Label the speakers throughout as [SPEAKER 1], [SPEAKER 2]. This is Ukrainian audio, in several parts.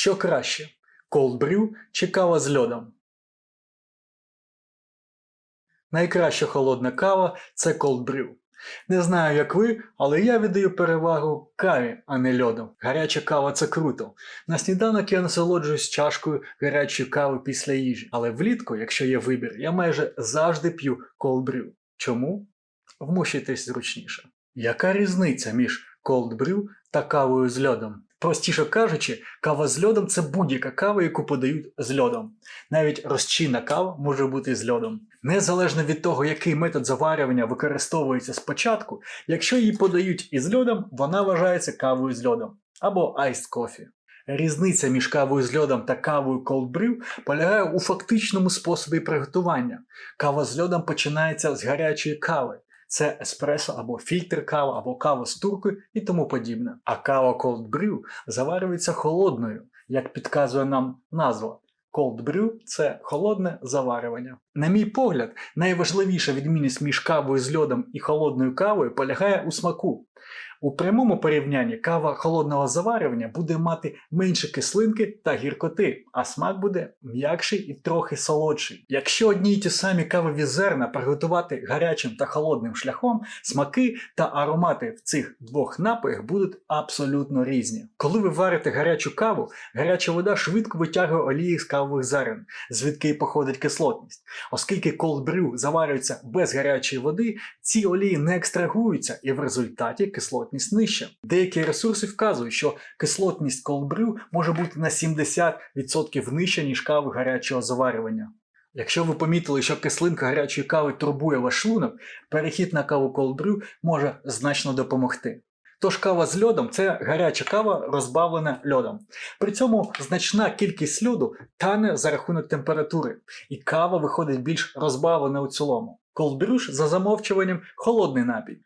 [SPEAKER 1] Що краще? Brew чи кава з льодом? Найкраща холодна кава це brew. Не знаю, як ви, але я віддаю перевагу каві, а не льоду. Гаряча кава це круто. На сніданок я насолоджуюсь чашкою гарячої кави після їжі. Але влітку, якщо є вибір, я майже завжди п'ю brew. Чому? Вмощуйтесь зручніше. Яка різниця між brew та кавою з льодом? Простіше кажучи, кава з льодом це будь-яка кава, яку подають з льодом. Навіть розчинна кава може бути з льодом. Незалежно від того, який метод заварювання використовується спочатку, якщо її подають із льодом, вона вважається кавою з льодом або iced coffee. Різниця між кавою з льодом та кавою brew полягає у фактичному способі приготування. Кава з льодом починається з гарячої кави. Це еспресо або фільтр кава, або кава з туркою і тому подібне. А кава cold brew заварюється холодною, як підказує нам назва. Cold brew – це холодне заварювання. На мій погляд, найважливіша відмінність між кавою з льодом і холодною кавою полягає у смаку. У прямому порівнянні кава холодного заварювання буде мати менше кислинки та гіркоти, а смак буде м'якший і трохи солодший. Якщо одні й ті самі кавові зерна приготувати гарячим та холодним шляхом, смаки та аромати в цих двох напоях будуть абсолютно різні. Коли ви варите гарячу каву, гаряча вода швидко витягує олії з кавових зерен, звідки й походить кислотність. Оскільки brew заварюється без гарячої води, ці олії не екстрагуються і в результаті кислотність нижча. Деякі ресурси вказують, що кислотність brew може бути на 70% нижча, ніж кави гарячого заварювання. Якщо ви помітили, що кислинка гарячої кави турбує ваш шлунок, перехід на каву brew може значно допомогти. Тож кава з льодом це гаряча кава, розбавлена льодом. При цьому значна кількість льоду тане за рахунок температури, і кава виходить більш розбавлена у цілому. Cold за замовчуванням холодний напій.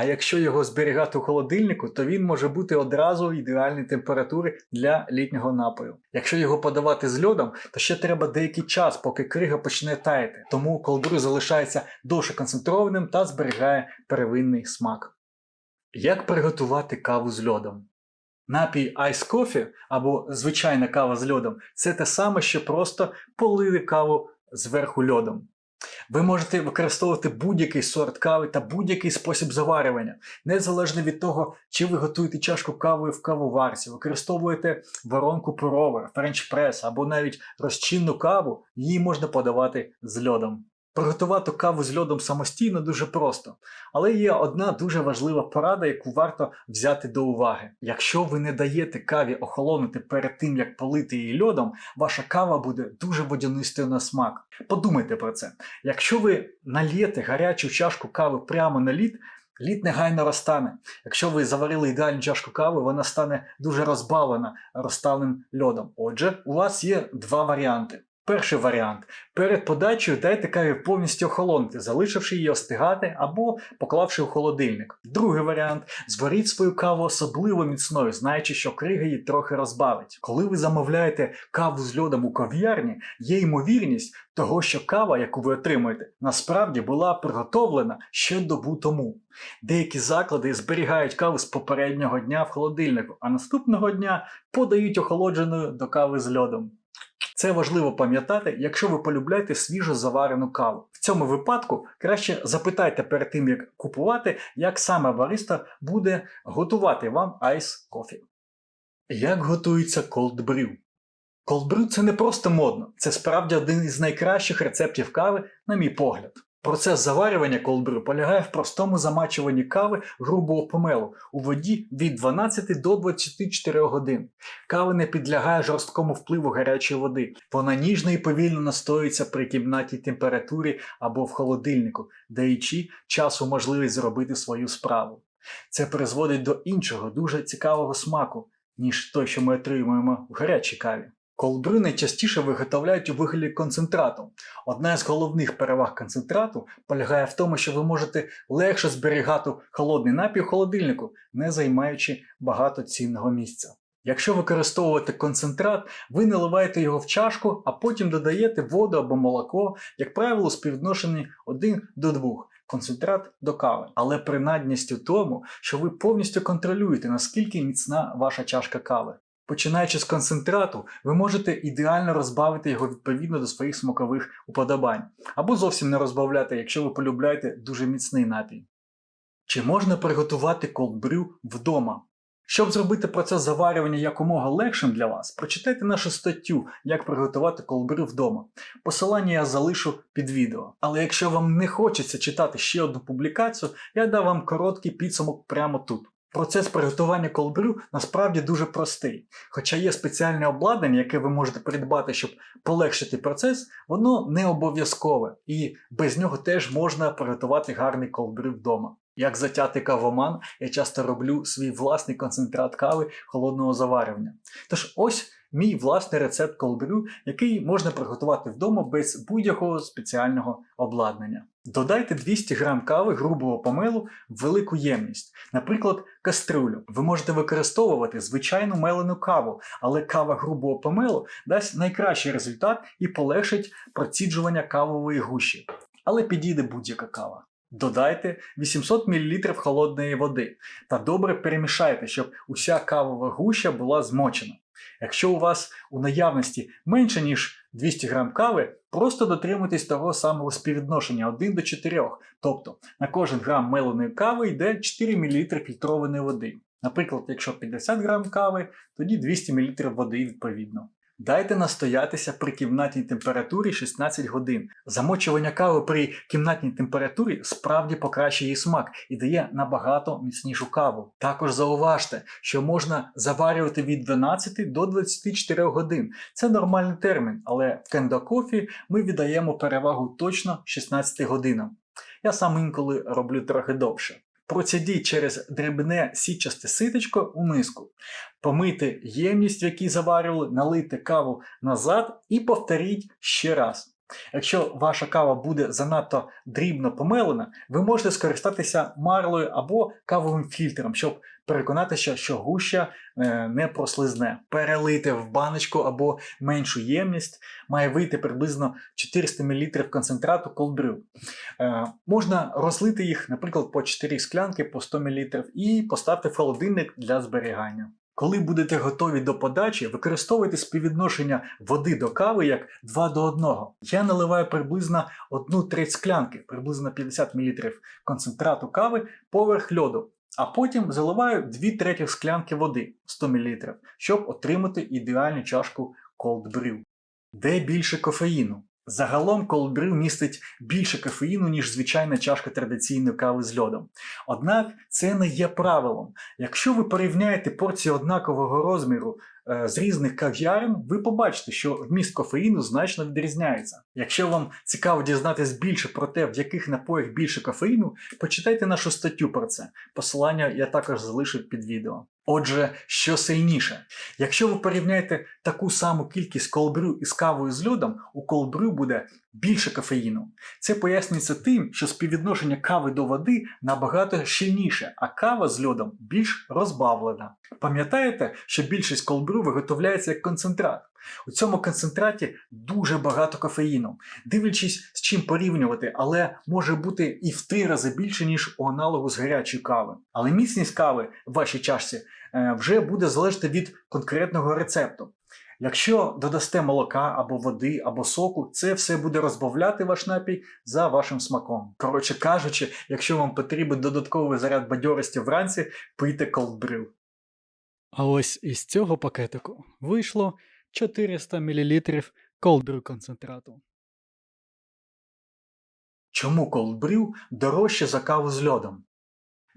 [SPEAKER 1] А якщо його зберігати у холодильнику, то він може бути одразу ідеальної температури для літнього напою. Якщо його подавати з льодом, то ще треба деякий час, поки крига почне таяти, тому колбрю залишається довше концентрованим та зберігає первинний смак. Як приготувати каву з льодом? Напій Ice Coffee або звичайна кава з льодом це те саме, що просто полити каву зверху льодом. Ви можете використовувати будь-який сорт кави та будь-який спосіб заварювання, незалежно від того, чи ви готуєте чашку кави в кавоварці, використовуєте воронку пуровер, френч-прес або навіть розчинну каву, її можна подавати з льодом. Приготувати каву з льодом самостійно дуже просто, але є одна дуже важлива порада, яку варто взяти до уваги. Якщо ви не даєте каві охолонути перед тим, як полити її льодом, ваша кава буде дуже водянистою на смак. Подумайте про це. Якщо ви нальєте гарячу чашку кави прямо на лід, лід негайно розтане. Якщо ви заварили ідеальну чашку кави, вона стане дуже розбавлена розталим льодом. Отже, у вас є два варіанти. Перший варіант. Перед подачею дайте каві повністю охолонути, залишивши її остигати або поклавши у холодильник. Другий варіант зваріть свою каву особливо міцною, знаючи, що крига її трохи розбавить. Коли ви замовляєте каву з льодом у кав'ярні, є ймовірність того, що кава, яку ви отримуєте, насправді була приготовлена ще добу тому. Деякі заклади зберігають каву з попереднього дня в холодильнику, а наступного дня подають охолодженою до кави з льодом. Це важливо пам'ятати, якщо ви полюбляєте свіжо заварену каву. В цьому випадку краще запитайте перед тим, як купувати, як саме бариста буде готувати вам айс кофі. Як готується? Cold brew – це не просто модно, це справді один із найкращих рецептів кави, на мій погляд. Процес заварювання колбрю полягає в простому замачуванні кави грубого помелу у воді від 12 до 24 годин. Кава не підлягає жорсткому впливу гарячої води. Вона ніжно і повільно настоюється при кімнатній температурі або в холодильнику, даючи часу можливість зробити свою справу. Це призводить до іншого дуже цікавого смаку, ніж той, що ми отримуємо в гарячій каві. Колбри найчастіше виготовляють у вигляді концентрату. Одна з головних переваг концентрату полягає в тому, що ви можете легше зберігати холодний напій у холодильнику, не займаючи багато цінного місця. Якщо використовувати концентрат, ви наливаєте його в чашку, а потім додаєте воду або молоко, як правило, у співвідношенні 1 до 2. Концентрат до кави, але принадність у тому, що ви повністю контролюєте, наскільки міцна ваша чашка кави. Починаючи з концентрату, ви можете ідеально розбавити його відповідно до своїх смакових уподобань, або зовсім не розбавляти, якщо ви полюбляєте дуже міцний напій. Чи можна приготувати колдбрю вдома? Щоб зробити процес заварювання якомога легшим для вас, прочитайте нашу статтю Як приготувати колдбрю вдома. Посилання я залишу під відео. Але якщо вам не хочеться читати ще одну публікацію, я дам вам короткий підсумок прямо тут. Процес приготування колбрю насправді дуже простий. Хоча є спеціальне обладнання, яке ви можете придбати, щоб полегшити процес, воно не обов'язкове і без нього теж можна приготувати гарний колбрю вдома. Як затятий кавоман, я часто роблю свій власний концентрат кави холодного заварювання. Тож ось мій власний рецепт колбрю, який можна приготувати вдома без будь-якого спеціального обладнання. Додайте 200 г кави грубого помилу в велику ємність, наприклад, кастрюлю. Ви можете використовувати звичайну мелену каву, але кава грубого помилу дасть найкращий результат і полегшить проціджування кавової гущі. Але підійде будь-яка кава. Додайте 800 мл холодної води та добре перемішайте, щоб уся кавова гуща була змочена. Якщо у вас у наявності менше ніж 200 грам кави, просто дотримуйтесь того самого співвідношення 1 до 4. Тобто на кожен грам меленої кави йде 4 мл фільтрованої води. Наприклад, якщо 50 грам кави, тоді 200 мл води відповідно. Дайте настоятися при кімнатній температурі 16 годин. Замочування кави при кімнатній температурі справді покращує її смак і дає набагато міцнішу каву. Також зауважте, що можна заварювати від 12 до 24 годин. Це нормальний термін, але в Kendo Coffee ми віддаємо перевагу точно 16 годинам. Я сам інколи роблю трохи довше. Процідіть через дрібне січасте ситочко у миску. Помийте ємність, в якій заварювали, налийте каву назад і повторіть ще раз. Якщо ваша кава буде занадто дрібно помелена, ви можете скористатися марлою або кавовим фільтром, щоб переконатися, що гуща е, не прослизне. Перелийте в баночку або меншу ємність, має вийти приблизно 400 мл концентрату колдрю. Е, можна розлити їх, наприклад, по 4 склянки по 100 мл і поставити в холодильник для зберігання. Коли будете готові до подачі, використовуйте співвідношення води до кави як 2 до 1. Я наливаю приблизно 1 треть склянки, приблизно 50 мл концентрату кави поверх льоду, а потім заливаю 2 треті склянки води 100 мл, щоб отримати ідеальну чашку cold brew. Де більше кофеїну? Загалом cold brew містить більше кофеїну, ніж звичайна чашка традиційної кави з льодом. Однак це не є правилом. Якщо ви порівняєте порції однакового розміру з різних кав'ярень, ви побачите, що вміст кофеїну значно відрізняється. Якщо вам цікаво дізнатись більше про те, в яких напоях більше кофеїну, почитайте нашу статтю про це. Посилання я також залишив під відео. Отже, що сильніше? Якщо ви порівняєте таку саму кількість колбрю із кавою з льодом, у колбрю буде більше кофеїну. Це пояснюється тим, що співвідношення кави до води набагато щільніше, а кава з льодом більш розбавлена. Пам'ятаєте, що більшість колбрю виготовляється як концентрат? У цьому концентраті дуже багато кофеїну, дивлячись з чим порівнювати, але може бути і в три рази більше, ніж у аналогу з гарячої кави. Але міцність кави в вашій чашці е, вже буде залежати від конкретного рецепту. Якщо додасте молока або води, або соку, це все буде розбавляти ваш напій за вашим смаком. Коротше кажучи, якщо вам потрібен додатковий заряд бадьорості вранці, пийте brew. А ось із цього пакетику вийшло 400 мл brew концентрату. Чому brew дорожче за каву з льодом?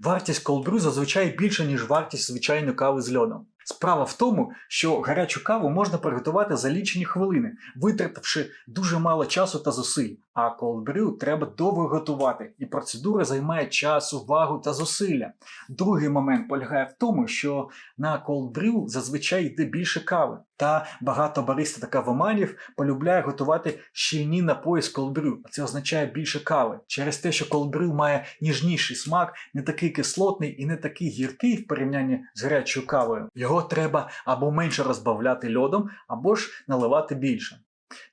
[SPEAKER 1] Вартість brew зазвичай більша, ніж вартість звичайної кави з льодом. Справа в тому, що гарячу каву можна приготувати за лічені хвилини, витративши дуже мало часу та зусиль. А brew треба довго готувати, і процедура займає час, увагу та зусилля. Другий момент полягає в тому, що на cold зазвичай йде більше кави. Та багато бариста та кавоманів полюбляє готувати щільні напої з brew, а це означає більше кави. Через те, що cold має ніжніший смак, не такий кислотний і не такий гіркий в порівнянні з гарячою кавою. Його треба або менше розбавляти льодом, або ж наливати більше.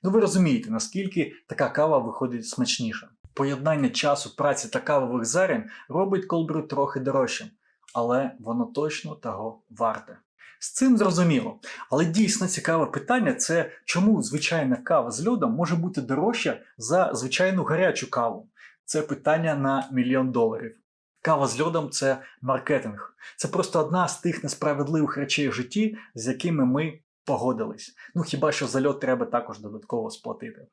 [SPEAKER 1] Ну ви розумієте, наскільки така кава виходить смачніше. Поєднання часу, праці та кавових зарін робить колбру трохи дорожчим, але воно точно того варте. З цим зрозуміло. Але дійсно цікаве питання це чому звичайна кава з льодом може бути дорожча за звичайну гарячу каву. Це питання на мільйон доларів. Кава з льодом це маркетинг. Це просто одна з тих несправедливих речей в житті, з якими ми погодились. Ну хіба що за льот треба також додатково сплатити.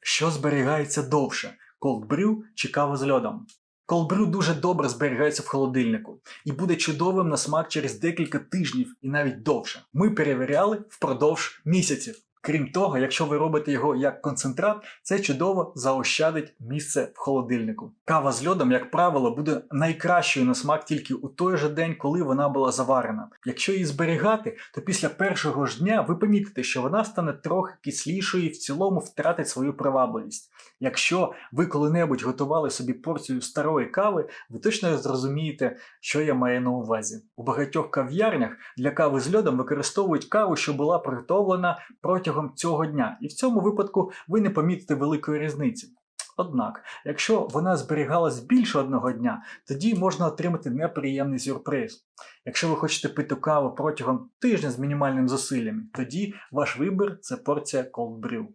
[SPEAKER 1] Що зберігається довше: колдбрю чи кава з льодом? Колбрю дуже добре зберігається в холодильнику і буде чудовим на смак через декілька тижнів і навіть довше. Ми перевіряли впродовж місяців. Крім того, якщо ви робите його як концентрат, це чудово заощадить місце в холодильнику. Кава з льодом, як правило, буде найкращою на смак тільки у той же день, коли вона була заварена. Якщо її зберігати, то після першого ж дня ви помітите, що вона стане трохи кислішою і в цілому втратить свою привабливість. Якщо ви коли-небудь готували собі порцію старої кави, ви точно зрозумієте, що я маю на увазі. У багатьох кав'ярнях для кави з льодом використовують каву, що була приготовлена протягом цього дня, і в цьому випадку ви не помітите великої різниці. Однак, якщо вона зберігалась більше одного дня, тоді можна отримати неприємний сюрприз. Якщо ви хочете пити каву протягом тижня з мінімальним зусиллям, тоді ваш вибір це порція cold brew.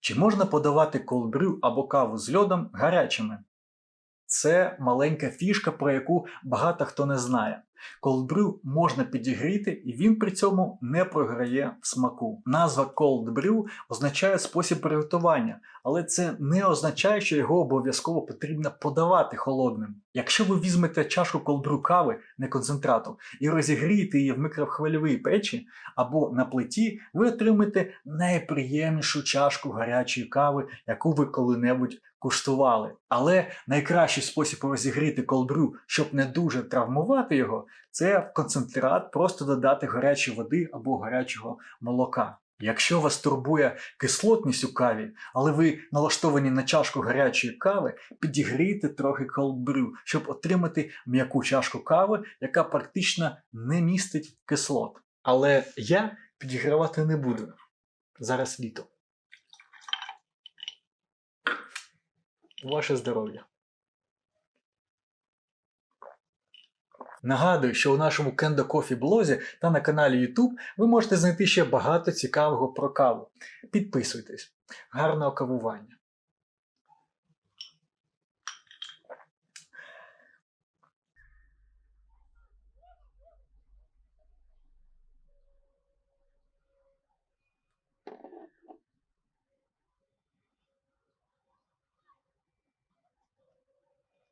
[SPEAKER 1] Чи можна подавати колбрю або каву з льодом гарячими? Це маленька фішка, про яку багато хто не знає. Brew можна підігріти, і він при цьому не програє в смаку. Назва brew означає спосіб приготування, але це не означає, що його обов'язково потрібно подавати холодним. Якщо ви візьмете чашку cold кави, не концентрату, і розігрієте її в мікрохвильовій печі або на плиті, ви отримаєте найприємнішу чашку гарячої кави, яку ви коли-небудь куштували. Але найкращий спосіб розігріти колбрю, щоб не дуже травмувати його, це в концентрат просто додати гарячої води або гарячого молока. Якщо вас турбує кислотність у каві, але ви налаштовані на чашку гарячої кави, підігрійте трохи колбрю, щоб отримати м'яку чашку кави, яка практично не містить кислот. Але я підігравати не буду. Зараз літо. Ваше здоров'я. Нагадую, що у нашому Кендо Кофі блозі та на каналі YouTube ви можете знайти ще багато цікавого про каву. Підписуйтесь. Гарного кавування!